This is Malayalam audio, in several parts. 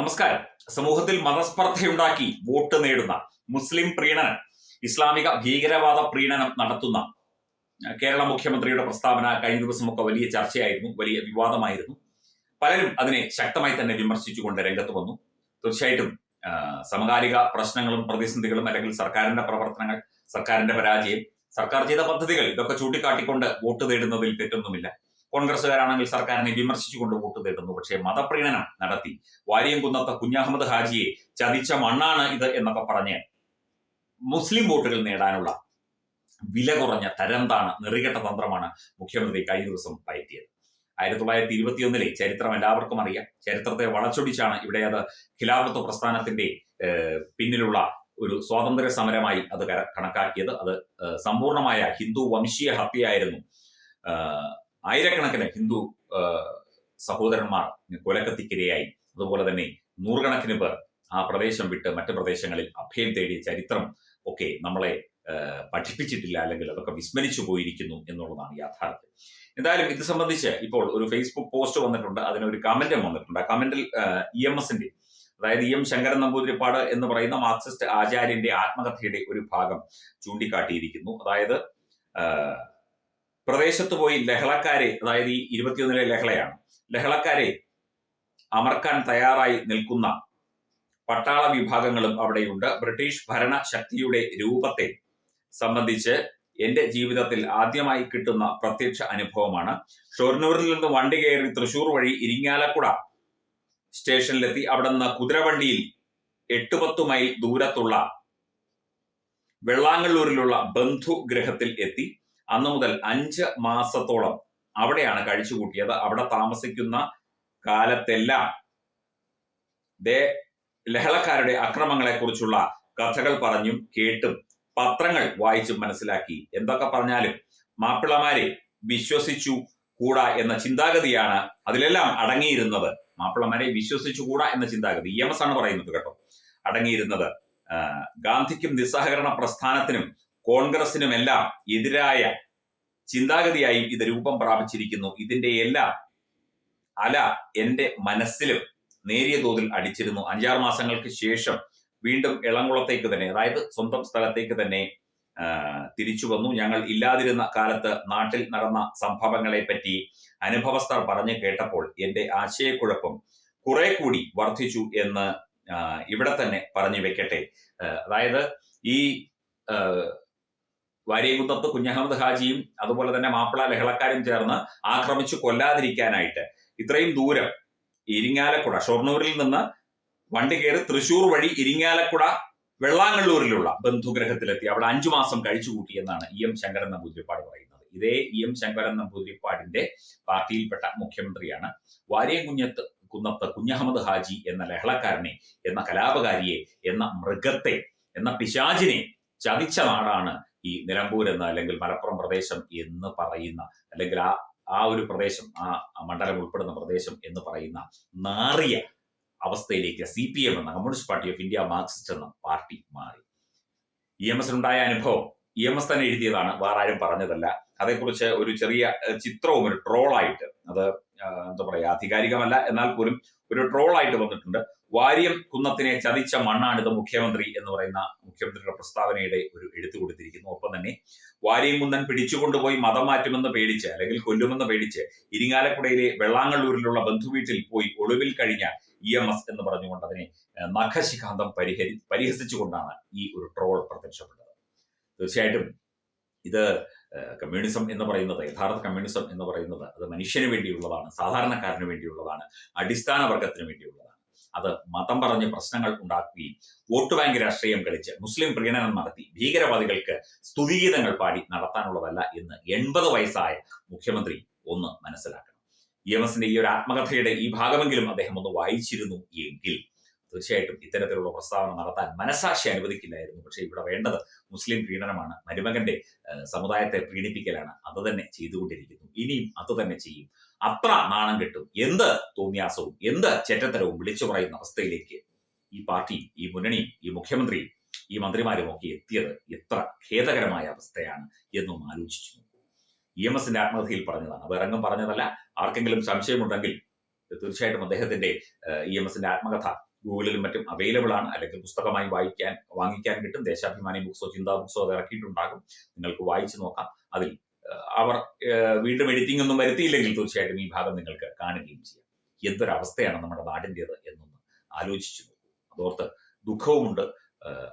നമസ്കാരം. സമൂഹത്തിൽ മതസ്പർദ്ധയുണ്ടാക്കി വോട്ട് നേടുന്ന മുസ്ലിം പ്രീണനം ഇസ്ലാമിക ഭീകരവാദ പ്രീണനം നടത്തുന്ന കേരള മുഖ്യമന്ത്രിയുടെ പ്രസ്താവന കഴിഞ്ഞ ദിവസമൊക്കെ വലിയ ചർച്ചയായിരുന്നു വലിയ വിവാദമായിരുന്നു. പലരും അതിനെ ശക്തമായി തന്നെ വിമർശിച്ചുകൊണ്ട് രംഗത്ത് വന്നു. തീർച്ചയായിട്ടും സമകാലിക പ്രശ്നങ്ങളും പ്രതിസന്ധികളും അല്ലെങ്കിൽ സർക്കാരിന്റെ പ്രവർത്തനങ്ങൾ സർക്കാരിന്റെ പരാജയം സർക്കാർ ചെയ്ത പദ്ധതികൾ ഇതൊക്കെ ചൂണ്ടിക്കാട്ടിക്കൊണ്ട് വോട്ട് നേടുന്നതിൽ തെറ്റൊന്നുമില്ല. കോൺഗ്രസ്സുകാരാണെങ്കിൽ സർക്കാരിനെ വിമർശിച്ചുകൊണ്ട് വോട്ട് തേടുന്നു. പക്ഷേ മതപ്രീണനം നടത്തി. വാരിയംകുന്നത്തെ കുഞ്ഞഹമ്മദ് ഹാജിയെ ചതിച്ച മണ്ണാണ് ഇത് എന്നൊക്കെ പറഞ്ഞ് മുസ്ലിം വോട്ടുകൾ നേടാനുള്ള വില കുറഞ്ഞ തരംതാണ് നെറികെട്ട തന്ത്രമാണ് മുഖ്യമന്ത്രി കഴിഞ്ഞ ദിവസം പയറ്റിയത്. ആയിരത്തി തൊള്ളായിരത്തി ഇരുപത്തിയൊന്നിലെ ചരിത്രം എല്ലാവർക്കും അറിയാം. ചരിത്രത്തെ വളച്ചൊടിച്ചാണ് ഇവിടെ അത് ഖിലാഫത്ത് പ്രസ്ഥാനത്തിന്റെ പിന്നിലുള്ള ഒരു സ്വാതന്ത്ര്യ സമരമായി അത് കണക്കാക്കിയത്. അത് സമ്പൂർണമായ ഹിന്ദു വംശീയ ഹത്യയായിരുന്നു. ആയിരക്കണക്കിന് ഹിന്ദു സഹോദരന്മാർ കൊലക്കത്തിക്കിരയായി. അതുപോലെ തന്നെ നൂറുകണക്കിന് പേർ ആ പ്രദേശം വിട്ട് മറ്റു പ്രദേശങ്ങളിൽ അഭയം തേടിയ ചരിത്രം ഒക്കെ നമ്മളെ പഠിപ്പിച്ചിട്ടില്ല അല്ലെങ്കിൽ അതൊക്കെ വിസ്മരിച്ചു പോയിരിക്കുന്നു എന്നുള്ളതാണ് യാഥാർത്ഥ്യം. എന്തായാലും ഇത് സംബന്ധിച്ച് ഇപ്പോൾ ഒരു ഫേസ്ബുക്ക് പോസ്റ്റ് വന്നിട്ടുണ്ട്. അതിനൊരു കമന്റും വന്നിട്ടുണ്ട്. ആ കമന്റിൽ ഇ എം എസിന്റെ അതായത് ഇ എം ശങ്കരൻ നമ്പൂതിരിപ്പാട് എന്ന് പറയുന്ന മാർക്സിസ്റ്റ് ആചാര്യന്റെ ആത്മകഥയുടെ ഒരു ഭാഗം ചൂണ്ടിക്കാട്ടിയിരിക്കുന്നു. അതായത് പ്രദേശത്ത് പോയി ലഹളക്കാരെ അതായത് ഈ ഇരുപത്തിയൊന്നിലെ ലഹളയാണ്. ലഹളക്കാരെ അമർക്കാൻ തയ്യാറായി നിൽക്കുന്ന പട്ടാള വിഭാഗങ്ങളും അവിടെയുണ്ട്. ബ്രിട്ടീഷ് ഭരണ ശക്തിയുടെ രൂപത്തെ സംബന്ധിച്ച് എന്റെ ജീവിതത്തിൽ ആദ്യമായി കിട്ടുന്ന പ്രത്യക്ഷ അനുഭവമാണ്. ഷൊർണൂരിൽ നിന്ന് വണ്ടി കയറി തൃശൂർ വഴി ഇരിങ്ങാലക്കുട സ്റ്റേഷനിലെത്തി. അവിടെ നിന്ന് കുതിരവണ്ടിയിൽ എട്ട് പത്ത് മൈൽ ദൂരത്തുള്ള വെള്ളാങ്ങല്ലൂരിലുള്ള ബന്ധുഗ്രഹത്തിൽ എത്തി. അന്നു മുതൽ അഞ്ച് മാസത്തോളം അവിടെയാണ് കഴിച്ചുകൂട്ടിയത് അവിടെ താമസിക്കുന്ന കാലത്തെല്ലാം ദേ ലഹളക്കാരുടെ അക്രമങ്ങളെ കുറിച്ചുള്ള കഥകൾ പറഞ്ഞും കേട്ടും പത്രങ്ങൾ വായിച്ചും മനസ്സിലാക്കി. എന്തൊക്കെ പറഞ്ഞാലും മാപ്പിളമാരെ വിശ്വസിച്ചു കൂടാ എന്ന ചിന്താഗതിയാണ് അതിലെല്ലാം അടങ്ങിയിരുന്നത്. മാപ്പിളമാരെ വിശ്വസിച്ചു കൂടാ എന്ന ചിന്താഗതി. ഇ എം എസ് ആണ് പറയുന്നത് കേട്ടോ. അടങ്ങിയിരുന്നത്. ഗാന്ധിക്കും നിസ്സഹകരണ പ്രസ്ഥാനത്തിനും കോൺഗ്രസിനുമെല്ലാം എതിരായ ചിന്താഗതിയായി ഇത് രൂപം പ്രാപിച്ചിരിക്കുന്നു. ഇതിന്റെ എല്ലാം അല എന്റെ മനസ്സിലും നേരിയ തോതിൽ അടിച്ചിരുന്നു. അഞ്ചാറ് മാസങ്ങൾക്ക് ശേഷം വീണ്ടും ഇളംകുളത്തേക്ക് തന്നെ അതായത് സ്വന്തം സ്ഥലത്തേക്ക് തന്നെ തിരിച്ചു വന്നു. ഞങ്ങൾ ഇല്ലാതിരുന്ന കാലത്ത് നാട്ടിൽ നടന്ന സംഭവങ്ങളെ പറ്റി അനുഭവസ്ഥർ പറഞ്ഞു കേട്ടപ്പോൾ എന്റെ ആശയക്കുഴപ്പം കുറെ കൂടി വർദ്ധിച്ചു എന്ന് ഇവിടെ തന്നെ പറഞ്ഞു വെക്കട്ടെ. അതായത് ഈ വാര്യകുന്നത്ത് കുഞ്ഞഹമ്മദ് ഹാജിയും അതുപോലെ തന്നെ മാപ്പിള ലഹളക്കാരും ചേർന്ന് ആക്രമിച്ചു കൊല്ലാതിരിക്കാനായിട്ട്. ഇത്രയും ദൂരം ഇരിങ്ങാലക്കുട ഷൊർണൂരിൽ നിന്ന് വണ്ടി കയറി തൃശൂർ വഴി ഇരിങ്ങാലക്കുട വെള്ളാങ്ങള്ളൂരിലുള്ള ബന്ധുഗ്രഹത്തിലെത്തി. അവിടെ അഞ്ചു മാസം കഴിച്ചുകൂട്ടി എന്നാണ് ഇ എം ശങ്കരൻ നമ്പൂതിരിപ്പാട് പറയുന്നത്. ഇതേ ഇ എം ശങ്കരൻ നമ്പൂതിരിപ്പാടിന്റെ പാർട്ടിയിൽപ്പെട്ട മുഖ്യമന്ത്രിയാണ് വാര്യകുഞ്ഞത്ത് കുന്നത്ത് കുഞ്ഞഹമ്മദ് ഹാജി എന്ന ലഹളക്കാരനെ എന്ന കലാപകാരിയെ എന്ന മൃഗത്തെ എന്ന പിശാചിനെ ചതിച്ച നാടാണ് ഈ നിലമ്പൂർ എന്ന അല്ലെങ്കിൽ മലപ്പുറം പ്രദേശം എന്ന് പറയുന്ന അല്ലെങ്കിൽ ആ ആ ഒരു പ്രദേശം ആ മണ്ഡലം ഉൾപ്പെടുന്ന പ്രദേശം എന്ന് പറയുന്ന നാറിയ അവസ്ഥയിലേക്ക് സി പി എം എന്ന communist party of India Marxist എന്ന പാർട്ടി മാറി. ഇ എം എസിനുണ്ടായ അനുഭവം ഇ എം എസ് തന്നെ എഴുതിയതാണ് വേറെ ആരും പറഞ്ഞതല്ല. അതേക്കുറിച്ച് ഒരു ചെറിയ ചിത്രവും ഒരു ട്രോളായിട്ട് അത് എന്താ പറയാ ആധികാരികമല്ല എന്നാൽ പോലും ഒരു ട്രോളായിട്ട് വന്നിട്ടുണ്ട്. വാര്യം കുന്നത്തിനെ ചതിച്ച മണ്ണാണിത് മുഖ്യമന്ത്രി എന്ന് പറയുന്ന മുഖ്യമന്ത്രിയുടെ പ്രസ്താവനയുടെ ഒരു എടുത്തു കൊടുത്തിരിക്കുന്നു. ഒപ്പം തന്നെ വാര്യം കുന്നൻ പിടിച്ചുകൊണ്ടുപോയി മതം മാറ്റുമെന്ന് പേടിച്ച് അല്ലെങ്കിൽ കൊല്ലുമെന്ന് പേടിച്ച് ഇരിങ്ങാലക്കുടയിലെ വെള്ളാങ്ങള്ളൂരിലുള്ള ബന്ധുവീട്ടിൽ പോയി ഒളിവിൽ കഴിഞ്ഞ ഇ എം എസ് എന്ന് പറഞ്ഞുകൊണ്ട് അതിനെ നഖശിഖാന്തം പരിഹരി പരിഹസിച്ചുകൊണ്ടാണ് ഈ ഒരു ട്രോൾ പ്രത്യക്ഷപ്പെട്ടത്. തീർച്ചയായിട്ടും ഇത് കമ്മ്യൂണിസം എന്ന് പറയുന്നത് യഥാർത്ഥ കമ്മ്യൂണിസം എന്ന് പറയുന്നത് അത് മനുഷ്യന് വേണ്ടിയുള്ളതാണ് സാധാരണക്കാരന് വേണ്ടിയുള്ളതാണ് അടിസ്ഥാന വർഗത്തിന് വേണ്ടിയുള്ളതാണ്. അത് മതം പറഞ്ഞ് പ്രശ്നങ്ങൾ ഉണ്ടാക്കുകയും വോട്ട് ബാങ്ക് രാഷ്ട്രീയം കളിച്ച് മുസ്ലിം പ്രീണനം നടത്തി ഭീകരവാദികൾക്ക് സ്തുതിഗീതങ്ങൾ പാടി നടത്താനുള്ളതല്ല എന്ന് എൺപത് വയസ്സായ മുഖ്യമന്ത്രി ഒന്ന് മനസ്സിലാക്കണം. ഇ എം എസിന്റെ ഈ ഒരു ആത്മകഥയുടെ ഈ ഭാഗമെങ്കിലും അദ്ദേഹം ഒന്ന് വായിച്ചിരുന്നു എങ്കിൽ തീർച്ചയായിട്ടും ഇത്തരത്തിലുള്ള പ്രസ്താവന നടത്താൻ മനസാക്ഷി അനുവദിക്കില്ലായിരുന്നു. പക്ഷേ ഇവിടെ വേണ്ടത് മുസ്ലിം പീഡനമാണ്. മരുമകന്റെ സമുദായത്തെ പീഡിപ്പിക്കലാണ്. അത് തന്നെ ചെയ്തുകൊണ്ടിരിക്കുന്നു. ഇനിയും അത് തന്നെ ചെയ്യും. അത്ര നാണം കെട്ടും. എന്ത് തോന്നിയാസവും എന്ത് ചെറ്റത്തരവും വിളിച്ചു പറയുന്ന അവസ്ഥയിലേക്ക് ഈ പാർട്ടി ഈ മുന്നണി ഈ മുഖ്യമന്ത്രി ഈ മന്ത്രിമാരും ഒക്കെ എത്തിയത് എത്ര ഖേദകരമായ അവസ്ഥയാണ് എന്നും ആലോചിച്ചു. ഇ എം എസിന്റെ ആത്മകഥയിൽ പറഞ്ഞതാണ്. വേറെങ്ങും പറഞ്ഞതല്ല. ആർക്കെങ്കിലും സംശയമുണ്ടെങ്കിൽ തീർച്ചയായിട്ടും അദ്ദേഹത്തിന്റെ ഇ എം എസിന്റെ ആത്മകഥ ഗൂഗിളിലും മറ്റും അവൈലബിൾ ആണ്. അല്ലെങ്കിൽ പുസ്തകമായി വായിക്കാൻ വാങ്ങിക്കാൻ കിട്ടും. ദേശാഭിമാനി ബുക്സോ ചിന്താ ബുക്സോ അത് ഇറക്കിയിട്ടുണ്ടാകും. നിങ്ങൾക്ക് വായിച്ചു നോക്കാം. അതിൽ അവർ വീണ്ടും എഡിറ്റിംഗ് ഒന്നും വരുത്തിയില്ലെങ്കിൽ തീർച്ചയായിട്ടും ഈ ഭാഗം നിങ്ങൾക്ക് കാണുകയും ചെയ്യാം. എന്തൊരവസ്ഥയാണ് നമ്മുടെ നാടിന്റെത് എന്നൊന്ന് ആലോചിച്ചു നോക്കൂ. അതോർത്ത് ദുഃഖവുമുണ്ട്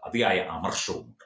അതിയായ അമർഷവുമുണ്ട്.